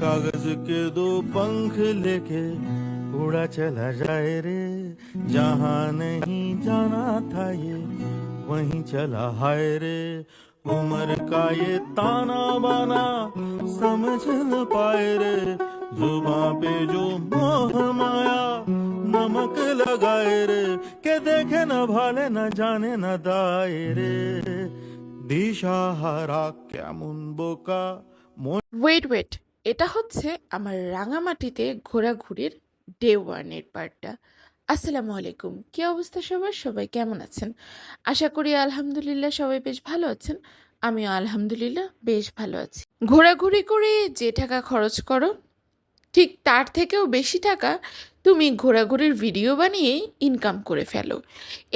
कागज़ के दो पंख लेके उड़ा चला जाए रे। जहाँ नहीं जाना था ये वहीं चला हाय रे। उम्र का ये ताना बाना समझ न पाए रे। जुबा पे जो मोह माया नमक लगाए रे। के देखे न भाले न जाने न दाए रे। दिशा हरा क्या मुन बोका Wait, wait. এটা হচ্ছে আমার রাঙামাটিতে ঘোরাঘুরির ডে ওয়ানের পার্টটা আসসালামু আলাইকুম। কি অবস্থা সবার? সবাই কেমন আছেন? আশা করি আলহামদুলিল্লাহ সবাই বেশ ভালো আছেন। আমিও আলহামদুলিল্লাহ বেশ ভালো আছি। ঘোরাঘুরি করে যে টাকা খরচ করো, ঠিক তার থেকেও বেশি টাকা তুমি ঘোরাঘুরির ভিডিও বানিয়ে ইনকাম করে ফেলো।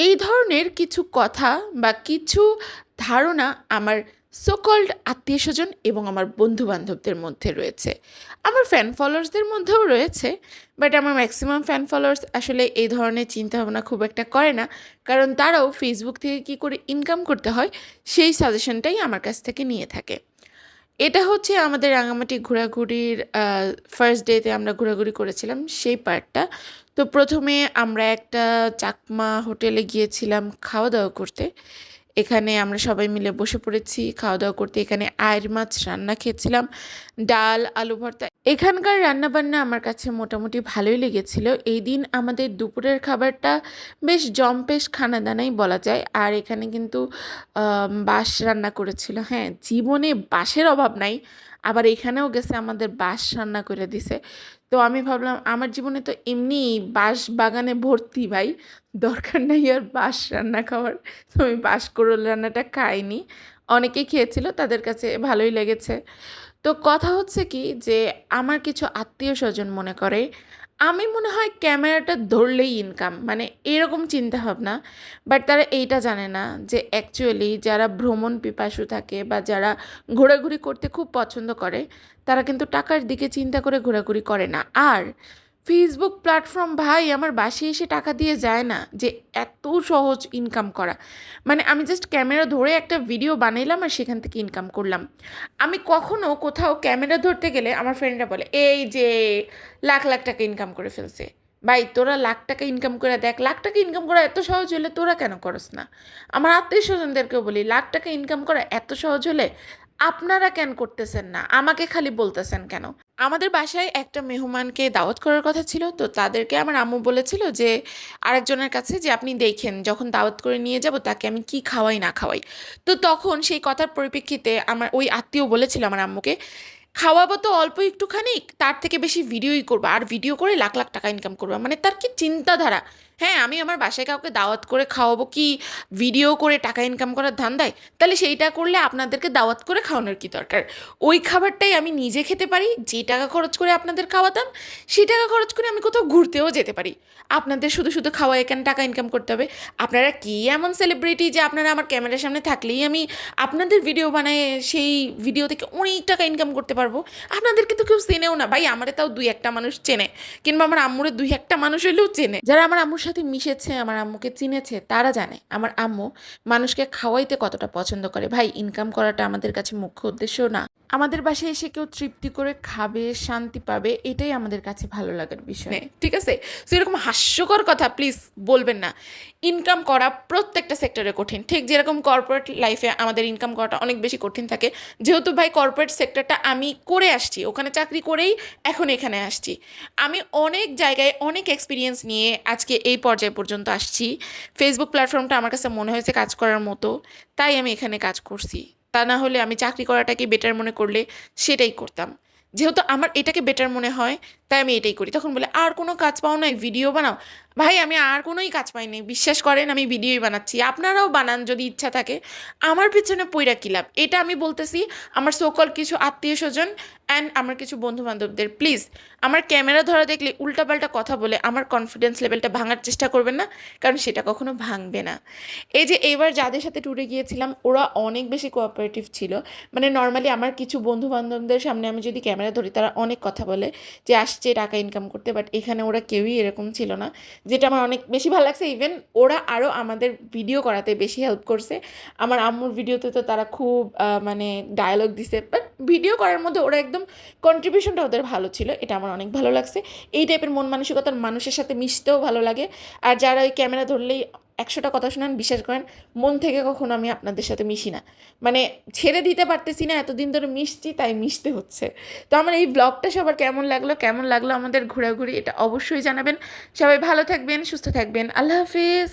এই ধরনের কিছু কথা বা কিছু ধারণা আমার সোকল্ড আত্মীয় স্বজন এবং আমার বন্ধু বান্ধবদের মধ্যে রয়েছে। আমার ফ্যান ফলোয়ার্সদের মধ্যেও রয়েছে বাট আমার ম্যাক্সিমাম ফ্যান ফলোয়ার্স আসলে এই ধরনের চিন্তাভাবনা খুব একটা করে না, কারণ তারাও ফেসবুক থেকে কী করে ইনকাম করতে হয়, সেই সাজেশনটাই আমার কাছ থেকে নিয়ে থাকে। এটা হচ্ছে আমাদের রাঙামাটি ঘোরাঘুরির ফার্স্ট ডেতে আমরা ঘোরাঘুরি করেছিলাম সেই পার্টটা তো প্রথমে আমরা একটা চাকমা হোটেলে গিয়েছিলাম খাওয়া দাওয়া করতে। এখানে আমরা সবাই মিলে বসে পড়েছি খাওয়া দাওয়া করতে। এখানে আয়ের মাছ রান্না খেয়েছিলাম, ডাল, আলু ভর্তা। এখানকার রান্নাবান্না আমার কাছে মোটামুটি ভালোই লেগেছিল। এই দিন আমাদের দুপুরের খাবারটা বেশ জম্পেশ খানাদানাই বলা যায়। আর এখানে কিন্তু বাঁশ রান্না করেছিল। হ্যাঁ জীবনে বাঁশের অভাব নাই। আবার এখানেও গেছে আমাদের বাঁশ রান্না করে দিছে। তো আমি ভাবলাম, আমার জীবনে তো এমনি বাঁশ বাগানে ভর্তি ভাই, দরকার নাই আর বাঁশ রান্না খাওয়ার। তো আমি বাঁশ করল রান্নাটা খাইনি। অনেকেই খেয়েছিল, তাদের কাছে ভালোই লেগেছে। তো কথা হচ্ছে কি যে, আমার কিছু আত্মীয় স্বজন মনে করে আমি মনে হয় ক্যামেরাটা ধরলেই ইনকাম মানে এরকম চিন্তা ভাবনা বাট তারা এইটা জানে না যে অ্যাকচুয়ালি যারা ভ্রমণ পিপাসু থাকে বা যারা ঘোরাঘুরি করতে খুব পছন্দ করে, তারা কিন্তু টাকার দিকে চিন্তা করে ঘোরাঘুরি করে না। আর ফেসবুক প্ল্যাটফর্ম ভাই, আমার বাসে এসে টাকা দিয়ে যায় না যে এত সহজ ইনকাম করা। মানে আমি জাস্ট ক্যামেরা ধরে একটা ভিডিও বানাইলাম আর সেখান থেকে ইনকাম করলাম। আমি কখনো কোথাও ক্যামেরা ধরতে গেলে আমার ফ্রেন্ডরা বলে, এই যে, লাখ লাখ টাকা ইনকাম করে ফেলছে। ভাই, তোরা লাখ টাকা ইনকাম করে দেখ। লাখ টাকা ইনকাম করা এত সহজ হলে তোরা কেন করস না? আমার আত্মীয় স্বজনদেরকেও বলি, লাখ টাকা ইনকাম করা এত সহজ হলে আপনারা কেন করতেছেন না? আমাকে খালি বলতেছেন কেন? আমাদের বাসায় একটা মেহমানকে দাওয়াত করার কথা ছিল, তো তাদেরকে আমার আম্মু বলেছিল যে, আরেকজনের কাছে যে আপনি দেখেন, যখন দাওয়াত করে নিয়ে যাব, তাকে আমি কি খাওয়াই, না খাওয়াই। তো তখন সেই কথার পরিপ্রেক্ষিতে আমার ওই আত্মীয় বলেছিল আমার আম্মুকে, খাওয়াবো তো অল্প একটুখানি তার থেকে বেশি ভিডিওই করব, আর ভিডিও করে লাখ লাখ টাকা ইনকাম করব। মানে তার কি চিন্তাধারা? হ্যাঁ আমি আমার বাসায় কাউকে দাওয়াত করে খাওয়াবো কি ভিডিও করে টাকা ইনকাম করার ধান্দায়? তাহলে সেইটা করলে আপনাদেরকে দাওয়াত করে খাওয়ানোর কি দরকার? ওই খাবারটাই আমি নিজে খেতে পারি, যে টাকা খরচ করে আপনাদের খাওয়াতাম, সেই টাকা খরচ করে আমি কোথাও ঘুরতেও যেতে পারি। আপনাদের শুধু শুধু খাওয়া এখানে টাকা ইনকাম করতে হবে? আপনারা কি এমন সেলিব্রিটি যে আপনারা আমার ক্যামেরার সামনে থাকলেই আমি আপনাদের ভিডিও বানায় সেই ভিডিও থেকে অনেক টাকা ইনকাম করতে পারব? আপনাদেরকে তো কেউ চেনেও না। ভাই, আমারে তাও দুই একটা মানুষ চেনে। কিংবা আমার আম্মুরে দুই একটা মানুষ হলেও চেনে। যারা আমার আম্মুর সাথে মিশেছে, আমার আম্মুকে চিনেছে, তারা জানে। আমার আম্মু মানুষকে খাওয়াইতে কতটা পছন্দ করে। ভাই ইনকাম করাটা আমাদের কাছে মুখ্য উদ্দেশ্য না। আমাদের বাসায় এসে কেউ তৃপ্তি করে খাবে, শান্তি পাবে, এটাই আমাদের কাছে ভালো লাগার বিষয়। ঠিক আছে? তো এরকম হাস্যকর কথা প্লিজ বলবেন না। ইনকাম করা প্রত্যেকটা সেক্টরে কঠিন। ঠিক যেরকম কর্পোরেট লাইফে আমাদের ইনকাম করাটা অনেক বেশি কঠিন থাকে। যেহেতু ভাই কর্পোরেট সেক্টরটা আমি করে আসছি, ওখানে চাকরি করেই এখন এখানে আসছি। আমি অনেক জায়গায় অনেক এক্সপিরিয়েন্স নিয়ে আজকে এই পর্যায় পর্যন্ত আসছি। ফেসবুক প্ল্যাটফর্মটা আমার কাছে মনে হয়েছে কাজ করার মতো। তাই আমি এখানে কাজ করছি। তা না হলে আমি চাকরি করাটাকে বেটার মনে করলে সেটাই করতাম। যেহেতু আমার এটাকে বেটার মনে হয় তাই আমি এটাই করি। তখন বলে, আর কোনো কাজ পাও নাই ভিডিও বানাও। ভাই, আমি আর কোনোই কাজ পাইনি বিশ্বাস করেন, আমি ভিডিওই বানাচ্ছি। আপনারাও বানান যদি ইচ্ছা থাকে। আমার পিছনে পইরা কি লাভ? এটা আমি বলতেছি আমার সকল কিছু আত্মীয় স্বজন অ্যান্ড আমার কিছু বন্ধু বান্ধবদের প্লিজ আমার ক্যামেরা ধরা দেখলে উল্টাপাল্টা কথা বলে আমার কনফিডেন্স লেভেলটা ভাঙার চেষ্টা করবেন না, কারণ সেটা কখনো ভাঙবে না। এই যে এবার যাদের সাথে ট্যুরে গিয়েছিলাম, ওরা অনেক বেশি কোঅপারেটিভ ছিল। মানে নর্মালি আমার কিছু বন্ধু বান্ধবদের সামনে আমি যদি ক্যামেরা ধরি, তারা অনেক কথা বলে যে, আসছি আসছে টাকা ইনকাম করতে বাট এখানে ওরা কেউই এরকম ছিল না। যেটা আমার অনেক বেশি ভালো লাগছে ইভেন ওরা আরও আমাদের ভিডিও করাতে বেশি হেল্প করছে। আমার আম্মুর ভিডিওতে তো তারা খুব মানে ডায়লগ দিছে বাট ভিডিও করার মধ্যে ওরা একদম কন্ট্রিবিউশনটা ওদের ভালো ছিল, এটা আমার অনেক ভালো লাগছে। এই টাইপের মন মানসিকতার মানুষের সাথে মিশতেও ভালো লাগে। আর যারা ওই ক্যামেরা ধরলেই একশোটা কথা শোনান বিশ্বাস করেন, মন থেকে কখনো আমি আপনাদের সাথে মিশি না। মানে ছেড়ে দিতে পারতেছি না, এতদিন ধরে মিশছি, তাই মিশতে হচ্ছে। তো আমার এই ব্লগটা সবার কেমন লাগল কেমন লাগল আমাদের ঘোরাঘুরি, এটা অবশ্যই জানাবেন। সবাই ভালো থাকবেন, সুস্থ থাকবেন। আল্লাহ হাফিজ।